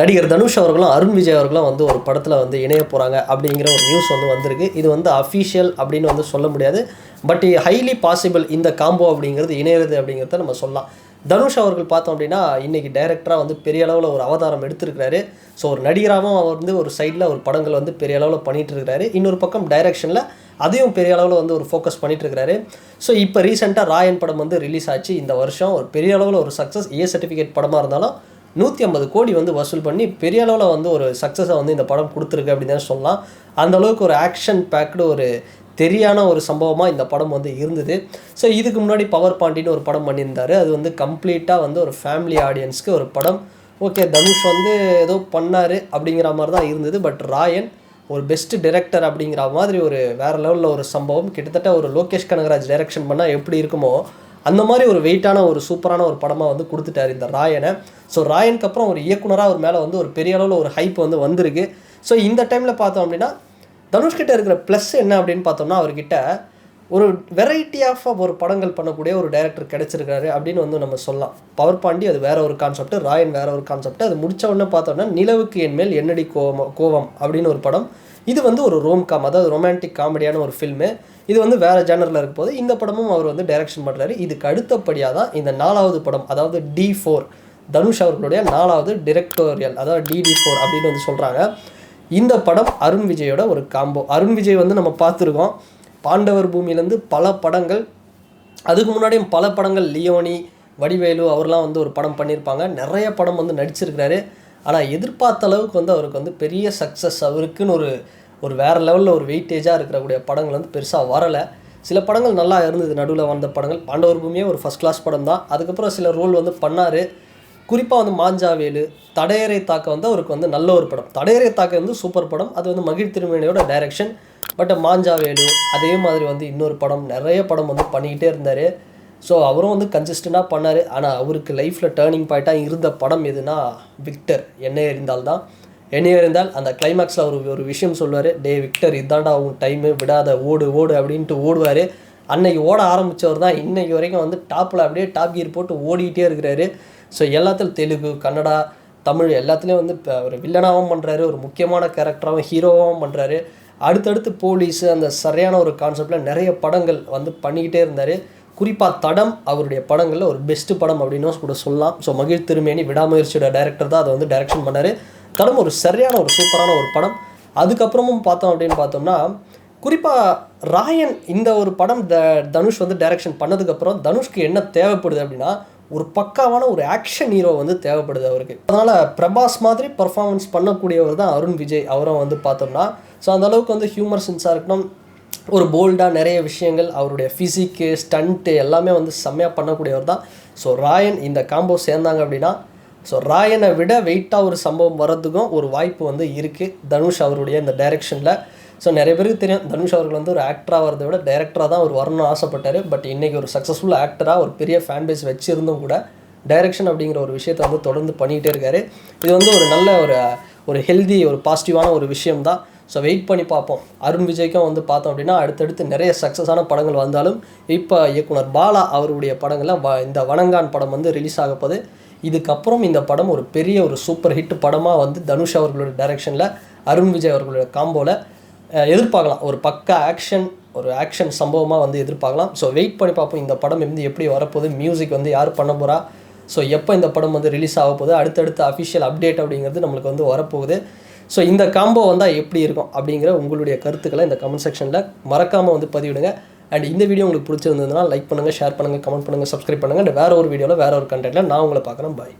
நடிகர் தனுஷ் அவர்களும் அருண் விஜய் அவர்களும் வந்து ஒரு படத்தில் வந்து இணைய போகிறாங்க அப்படிங்கிற ஒரு நியூஸ் வந்து வந்திருக்கு. இது வந்து அஃபிஷியல் அப்படின்னு வந்து சொல்ல முடியாது. பட் ஹைலி பாசிபிள் இந்த காம்போ அப்படிங்கிறது இணையிறது அப்படிங்கிறத நம்ம சொல்லலாம். தனுஷ் அவர்கள் பார்த்தோம் அப்படின்னா இன்றைக்கி டைரக்டராக வந்து பெரிய அளவில் ஒரு அவதாரம் எடுத்திருக்கிறாரு. ஸோ ஒரு நடிகராகவும் அவர் வந்து ஒரு சைடில் ஒரு படங்கள் வந்து பெரிய அளவில் பண்ணிகிட்டு இருக்கிறாரு. இன்னொரு பக்கம் டைரக்ஷனில் அதையும் பெரிய அளவில் வந்து ஒரு ஃபோக்கஸ் பண்ணிகிட்டு இருக்காரு ஸோ இப்போ ரீசெண்டாக ராயன் படம் வந்து ரிலீஸ் ஆச்சு. இந்த வருஷம் ஒரு பெரிய அளவில் ஒரு சக்ஸஸ் ஏ சர்டிஃபிகேட் படமாக இருந்தாலும் நூற்றி ஐம்பது கோடி வந்து வசூல் பண்ணி பெரிய அளவில் வந்து ஒரு சக்ஸஸை வந்து இந்த படம் கொடுத்துருக்கு அப்படின்னு தான் சொல்லலாம். அந்த அளவுக்கு ஒரு ஆக்ஷன் பேக்டு ஒரு தெரியான ஒரு சம்பவமாக இந்த படம் வந்து இருந்தது. ஸோ இதுக்கு முன்னாடி பவர் பாண்டின்னு ஒரு படம் பண்ணியிருந்தாரு. அது வந்து கம்ப்ளீட்டாக வந்து ஒரு ஃபேமிலி ஆடியன்ஸ்க்கு ஒரு படம். ஓகே தனுஷ் வந்து ஏதோ பண்ணார் அப்படிங்கிற மாதிரி தான் இருந்தது. பட் ராயன் ஒரு பெஸ்ட் டிரெக்டர் அப்படிங்கிற மாதிரி ஒரு வேறு லெவலில் ஒரு சம்பவம். கிட்டத்தட்ட ஒரு லோகேஷ் கனகராஜ் டைரக்ஷன் பண்ணால் எப்படி இருக்குமோ அந்த மாதிரி ஒரு வெயிட்டான ஒரு சூப்பரான ஒரு படமாக வந்து கொடுத்துட்டார் இந்த ராயனை. ஸோ ராயனுக்கு அப்புறம் ஒரு இயக்குனராக அவர் மேலே வந்து ஒரு பெரிய அளவில் ஒரு ஹைப் வந்து வந்திருக்கு. ஸோ இந்த டைமில் பார்த்தோம் அப்படின்னா தனுஷ்கிட்ட இருக்கிற ப்ளஸ் என்ன அப்படின்னு பார்த்தோம்னா அவர்கிட்ட ஒரு வெரைட்டி ஆஃப் ஒரு படங்கள் பண்ணக்கூடிய ஒரு டைரக்டர் கிடைச்சிருக்காரு அப்படின்னு வந்து நம்ம சொல்லலாம். பவர் பாண்டி அது வேற ஒரு கான்செப்ட் ராயன் வேற ஒரு கான்செப்ட் அது முடித்த உடனே பார்த்தோம்னா நிலவுக்கு என் மேல் என்னடி கோவம் கோவம் அப்படின்னு ஒரு படம் இது வந்து ஒரு ரோம் காம் அதாவது ரொமான்டிக் காமெடியான ஒரு ஃபில்மு இது வந்து வேறு ஜேனரில் இருக்கும் போது இந்த படமும் அவர் வந்து டைரக்ஷன் பண்ணுறாரு இதுக்கு அடுத்தபடியாக தான் இந்த நாலாவது படம் அதாவது டி ஃபோர் தனுஷ் அவர்களுடைய நாலாவது டிரெக்டோரியல் அதாவது டிடி ஃபோர் அப்படின்னு வந்து சொல்கிறாங்க இந்த படம் அருண் விஜயோட ஒரு காம்போ அருண் விஜய் வந்து நம்ம பார்த்துருக்கோம். பாண்டவர் பூமியிலேருந்து பல படங்கள் அதுக்கு முன்னாடியும் பல படங்கள் லியோனி வடிவேலு அவர்லாம் வந்து ஒரு படம் பண்ணியிருப்பாங்க. நிறைய படம் வந்து நடிச்சிருக்கிறாரு. ஆனால் எதிர்பார்த்த அளவுக்கு வந்து அவருக்கு வந்து பெரிய சக்ஸஸ் அவருக்குன்னு ஒரு ஒரு வேறு லெவலில் ஒரு வெயிட்டேஜாக இருக்கக்கூடிய படங்கள் வந்து பெருசாக வரலை. சில படங்கள் நல்லா இருந்தது. நடுவில் வந்த படங்கள். பாண்டவர் பூமியே ஒரு ஃபஸ்ட் கிளாஸ் படம் தான். அதுக்கப்புறம் சில ரோல் வந்து பண்ணார். குறிப்பாக வந்து மாஞ்சாவேலு தடையறை தாக்க வந்து அவருக்கு வந்து நல்ல ஒரு படம். தடையறை தாக்க வந்து சூப்பர் படம். அது வந்து மகிழ் திருமணியோட டைரக்ஷன் பட் மாஞ்சாவேலு அதே மாதிரி வந்து இன்னொரு படம். நிறைய படம் வந்து பண்ணிக்கிட்டே இருந்தார். ஸோ அவரும் வந்து கன்சிஸ்டண்டாக பண்ணார். ஆனால் அவருக்கு லைஃப்பில் டேர்னிங் பாயிண்ட்டாக இருந்த படம் எதுனா விக்டர். என்னை எறிந்தால் தான். என்னை எறிந்தால் அந்த கிளைமேக்ஸில் அவர் ஒரு விஷயம் சொல்லுவார். டே விக்டர் இதாண்டா உன் டைமு விடாத ஓடு ஓடு அப்படின்ட்டு ஓடுவார். அன்னைக்கு ஓட ஆரம்பித்தவர் தான் இன்றைக்கு வரைக்கும் வந்து டாப்பில் அப்படியே டாப் கியர் போட்டு ஓடிக்கிட்டே இருக்கிறாரு. ஸோ எல்லாத்துலையும் தெலுங்கு கன்னடா தமிழ் எல்லாத்துலேயும் வந்து இப்போ ஒரு வில்லனாகவும் பண்ணுறாரு ஒரு முக்கியமான கேரக்டராகவும் ஹீரோவாகவும் பண்ணுறாரு அடுத்தடுத்து போலீஸு அந்த சரியான ஒரு கான்செப்டில் நிறைய படங்கள் வந்து பண்ணிக்கிட்டே இருந்தார். குறிப்பாக தடம் அவருடைய படங்களில் ஒரு பெஸ்ட் படம் அப்படின்னு கூட சொல்லலாம். ஸோ மகிழ் திருமேனி விடாமுயற்சியோட டைரக்டர் தான் அதை வந்து டைரக்ஷன் பண்ணார். தடம் ஒரு சரியான ஒரு சூப்பரான ஒரு படம். அதுக்கப்புறமும் பார்த்தோம் அப்படின்னு பார்த்தோம்னா குறிப்பாக ராயன் இந்த ஒரு படம் த தனுஷ் வந்து டைரக்ஷன் பண்ணதுக்கப்புறம் தனுஷ்க்கு என்ன தேவைப்படுது அப்படின்னா ஒரு பக்காவான ஒரு ஆக்ஷன் ஹீரோ வந்து தேவைப்படுது அவருக்கு. அதனால் பிரபாஸ் மாதிரி பர்ஃபார்மன்ஸ் பண்ணக்கூடியவர் தான் அருண் விஜய். அவரும் வந்து பார்த்தோம்னா ஸோ அந்த அளவுக்கு வந்து ஹியூமர் சென்ஸாக இருக்கணும். ஒரு போல்டாக நிறைய விஷயங்கள் அவருடைய ஃபிசிக்கு ஸ்டண்ட்டு எல்லாமே வந்து செம்மையாக பண்ணக்கூடியவர் தான். ஸோ ராயன் இந்த காம்போ சேர்ந்தாங்க அப்படின்னா ஸோ ராயனை விட வெயிட்டாக ஒரு சம்பவம் வர்றதுக்கும் ஒரு வாய்ப்பு வந்து இருக்குது தனுஷ் அவருடைய இந்த டைரெக்ஷனில் ஸோ நிறைய பேருக்கு தெரியும் தனுஷ் அவர்கள் வந்து ஒரு ஆக்டராக வரதை விட டைரக்டராக தான் அவர் வரணும்னு ஆசைப்பட்டார். பட் இன்றைக்கி ஒரு சக்ஸஸ்ஃபுல் ஆக்டராக ஒரு பெரிய ஃபேன் பேஸ் வச்சுருந்தும் கூட டைரக்ஷன் அப்படிங்கிற ஒரு விஷயத்தை வந்து தொடர்ந்து பண்ணிகிட்டே இருக்காரு. இது வந்து ஒரு நல்ல ஒரு ஒரு ஹெல்தி ஒரு பாசிட்டிவான ஒரு விஷயம் தான் ஸோ வெயிட் பண்ணி பார்ப்போம். அருண் விஜய்க்கும் வந்து பார்த்தோம் அப்படின்னா அடுத்தடுத்து நிறைய சக்ஸஸான படங்கள் வந்தாலும் இப்போ இயக்குனர் பாலா அவருடைய படங்கள்லாம் வ இந்த வணங்கான் படம் வந்து ரிலீஸ் ஆக போகுது. இதுக்கப்புறம் இந்த படம் ஒரு பெரிய ஒரு சூப்பர் ஹிட் படமாக வந்து தனுஷ் அவர்களோட டைரெக்ஷனில் அருண் விஜய் அவர்களோட காம்போவில் எதிர்பார்க்கலாம். ஒரு பக்கா ஆக்ஷன் ஒரு ஆக்ஷன் சம்பவமாக வந்து எதிர்பார்க்கலாம். ஸோ வெயிட் பண்ணி பார்ப்போம். இந்த படம் வந்து எப்படி வரப்போகுது? மியூசிக் வந்து யார் பண்ண போகிறா ஸோ எப்போ இந்த படம் வந்து ரிலீஸ் ஆக போகுது? அடுத்தடுத்த அஃபிஷியல் அப்டேட் அப்படிங்கிறது நம்மளுக்கு வந்து வரப்போகுது. ஸோ இந்த காம்போ வந்தால் எப்படி இருக்கும் அப்படிங்கிற உங்களுடைய கருத்துக்களை இந்த கமெண்ட் செக்ஷனில் மறக்காமல் வந்து பதிவிடுங்க. அண்ட் இந்த வீடியோ உங்களுக்கு பிடிச்சிருந்ததுனால் லைக் பண்ணுங்கள் ஷேர் பண்ணுங்கள் கமெண்ட் பண்ணுங்கள் சப்ஸ்கிரைப் பண்ணுங்கள் அண்ட் வேறு ஒரு வீடியோவில் வேறு ஒரு கண்டென்ட்டில் நான் உங்களை பார்க்குறேன். பாய்